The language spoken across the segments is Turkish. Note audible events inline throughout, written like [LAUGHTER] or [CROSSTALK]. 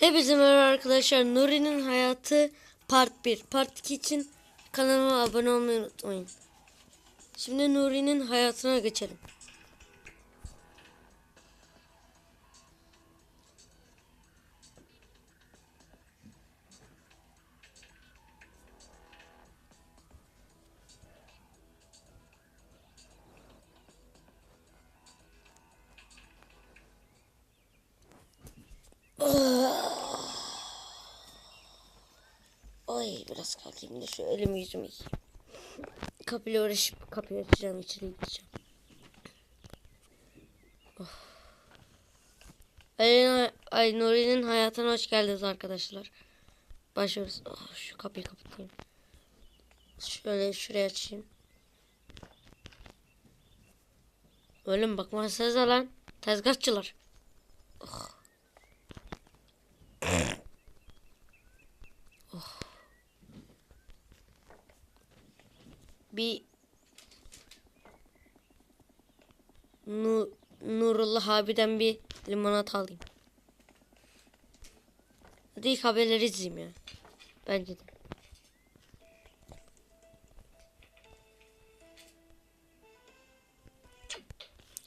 Hepinize merhaba arkadaşlar. Nuri'nin hayatı part 1. Part 2 için kanalıma abone olmayı unutmayın. Şimdi Nuri'nin hayatına geçelim. Ay biraz kalkayım da şu elimi yüzümü yıkayayım. Kapıyla uğraşıp kapıyı açacağım içeri gideceğim. Oh. Ay, Nuri'nin hayatına hoş geldiniz arkadaşlar. Başlıyoruz. Oh, şu kapıyı kapatayım. Şöyle şuraya açayım. Öyle mi bakmazsanıza lan. Tezgahçılar. Bir Nu Nurullah abiden bir limonat alayım. Hadi ilk haberleri izleyeyim ya. Bence de.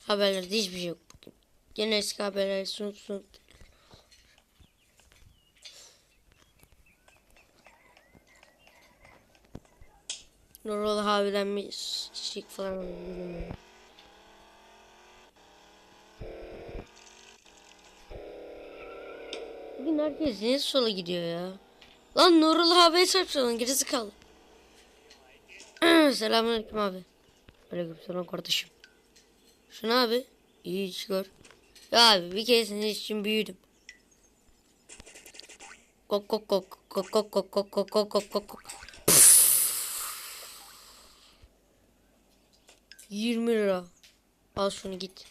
Haberlerde hiçbir şey yok bugün. Eski haberleri sunup sunup. Nurullah abiden bir çiçek falan bilmiyorum. Bugün herkes niye sola gidiyor ya? Lan Nurullah abiye çarpsana gerisi kal. Selamünaleyküm abi. Aleykümselam kardeşim. Şunu abi. iyi çıkar. Ya abi bir kere senin için büyüdüm. Kok kok kok kok kok kok kok kok kok kok kok kok. 20 lira. Al şunu git.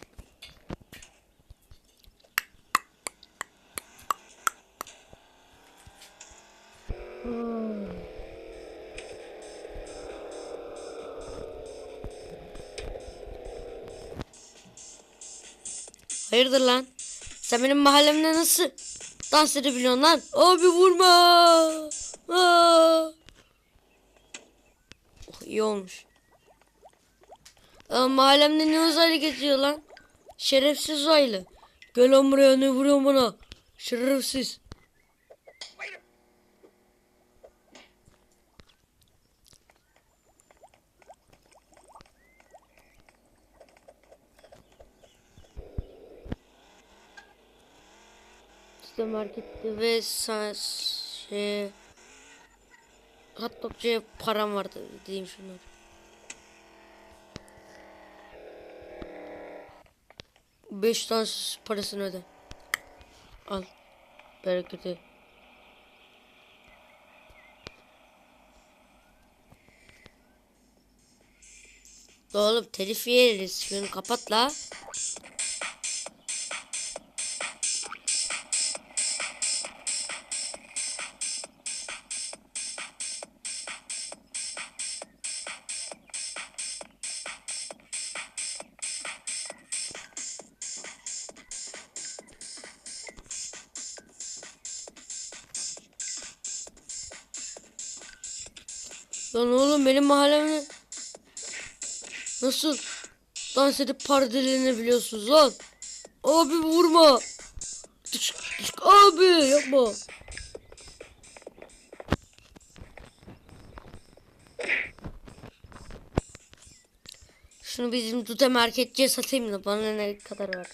Hayırdır lan? Sen benim mahallemde nasıl dans edebiliyorsun lan? Abi vurma. Aa. Oh, iyi olmuş. Aa, mahallemde ne uzaylı geziyor lan? Şerefsiz uzaylı. Gel lan buraya ne vuruyorsun bana? Şerefsiz. İşte markette ve sa şey hot dogcuya param vardı diyeyim şunları. Beş tane parasını öde. Al. Bereketi. Oğlum telif yeriz. Şunu kapat la. Lan oğlum benim mahallemde nasıl dans edip biliyorsunuz lan? Abi vurma. Tık, tık, abi yapma. Şunu bizim Dute marketçiye satayım da bana ne kadar var.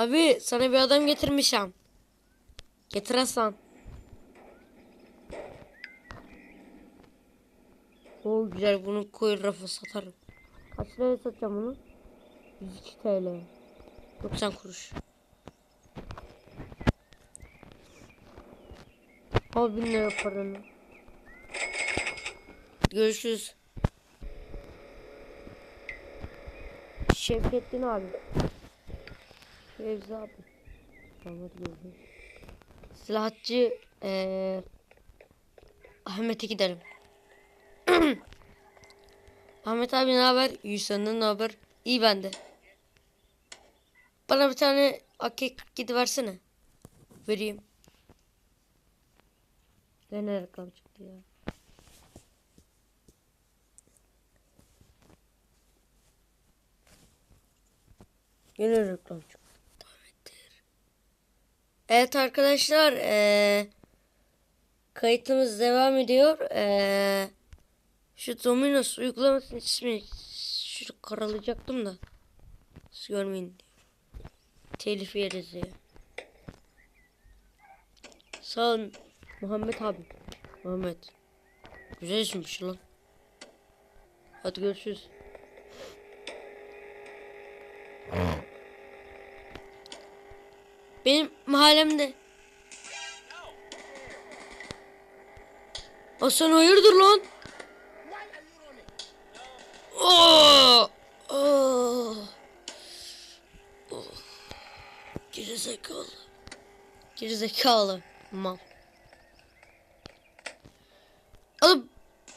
Abi sana bir adam getirmişim. Getir Hasan. O güzel bunu koy rafa satarım. Kaç liraya satacağım bunu? 102 TL. 90 kuruş. Al bin lira paranı. Görüşürüz. Şevkettin abi. Fevzi abi. Ahmet Gülbin. Silahçı eee Ahmet'e gidelim. [CLEARS THROAT] Ahmet abi ne haber? Yüzsenden ne haber? İyi bende. Bana bir tane AK-47 versene. Vereyim. Gene rakam çıktı ya. Gene reklam çıktı. Evet arkadaşlar eee kayıtımız devam ediyor. Eee şu Dominos uygulamasının ismini şu karalayacaktım da siz görmeyin. Telif yeriz diye. Sağ olun Muhammed abi. Muhammed. Güzel isimmiş lan. Hadi görüşürüz. Benim mahallemde. Hasan hayırdır lan? Oo! Oo! Oh! Gerizekalı. Gerizekalı. Mal. Oğlum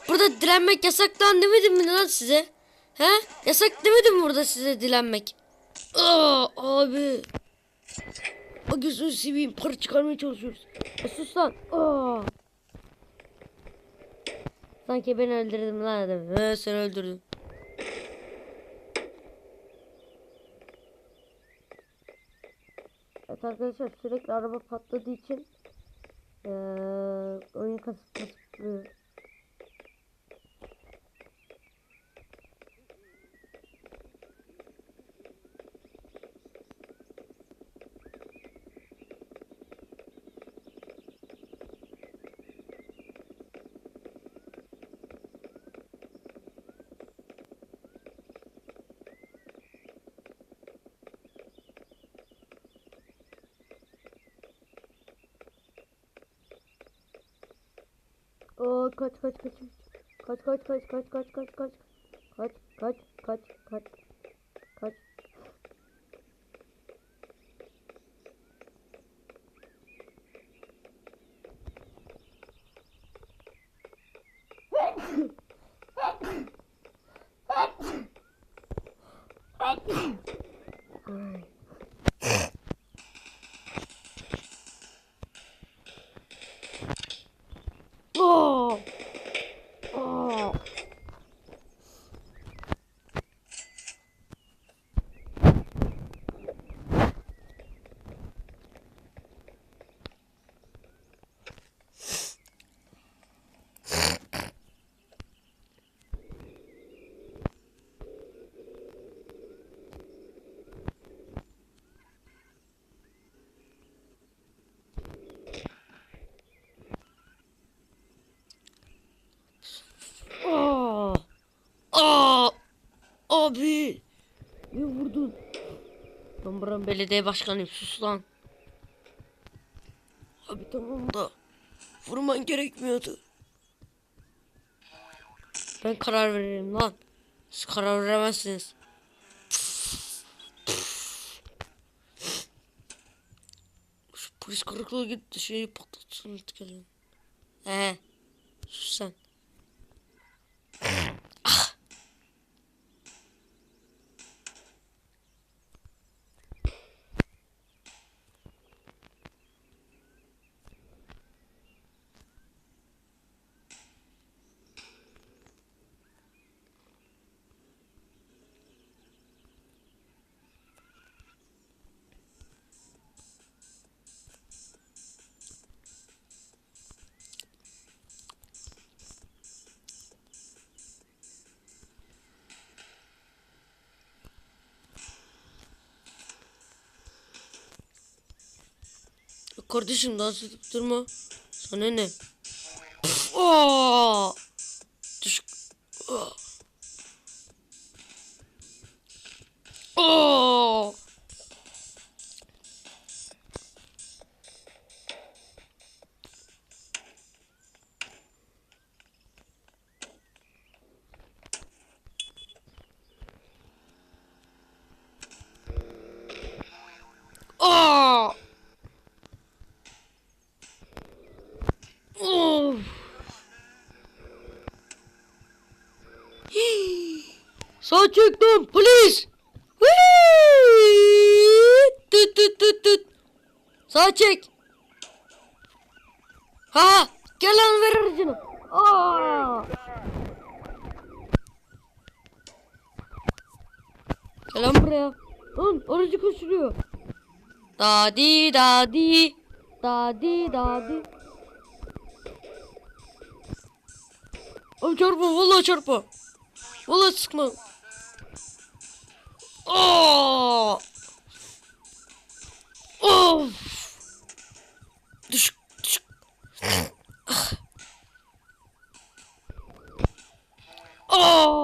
burada dilenmek yasak lan demedim mi lan size? He? Yasak demedim burada size dilenmek? Aa, abi. O gözünü seveyim. Para çıkarmaya çalışıyoruz. E, sus lan. Aa. Sanki ben öldürdüm lan adamı. He sen öldürdün. Evet arkadaşlar sürekli araba patladığı için eee oyun kasıp kasıp Oo kaç kaç kaç. Kaç kaç kaç kaç kaç kaç kaç. Kaç kaç kaç kaç. Kaç. Abi! Niye vurdun? Ben buranın belediye başkanıyım sus lan. Abi tamam da vurman gerekmiyordu. Ben karar veririm lan. Siz karar veremezsiniz. Şu polis karakola gitti şeyi patlatsın. Ee, sus sen. Kardeşim dans edip durma. Sana ne? Aa! Düş. Aa! Sağ çektim polis. Hıı! Tut tut tut tut. Sağ çek. Ha gel lan ver aracını. Aa! Gel lan buraya. Lan aracı kaçırıyor. Dadi dadi. Dadi dadi. Abi çarpma vallahi çarpma. Vallahi sıkma. Aa! Of! Düş, düş. Aa!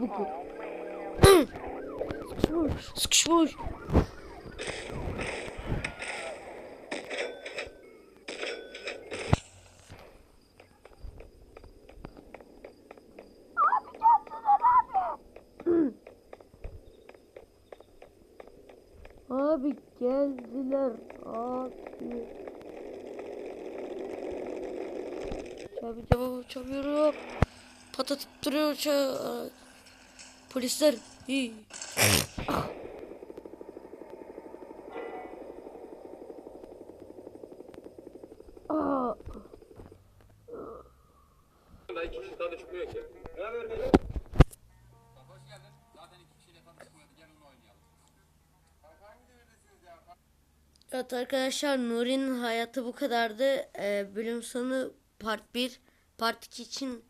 Boku. Sıkışmış. Sıkışmış. Abi geldiler abi. Çabuk çabuk çabuk. Patlatıp duruyor ça- Polisler. İyi. Evet arkadaşlar Nuri'nin hayatı bu kadardı. Ee, bölüm sonu part 1. Part 2 için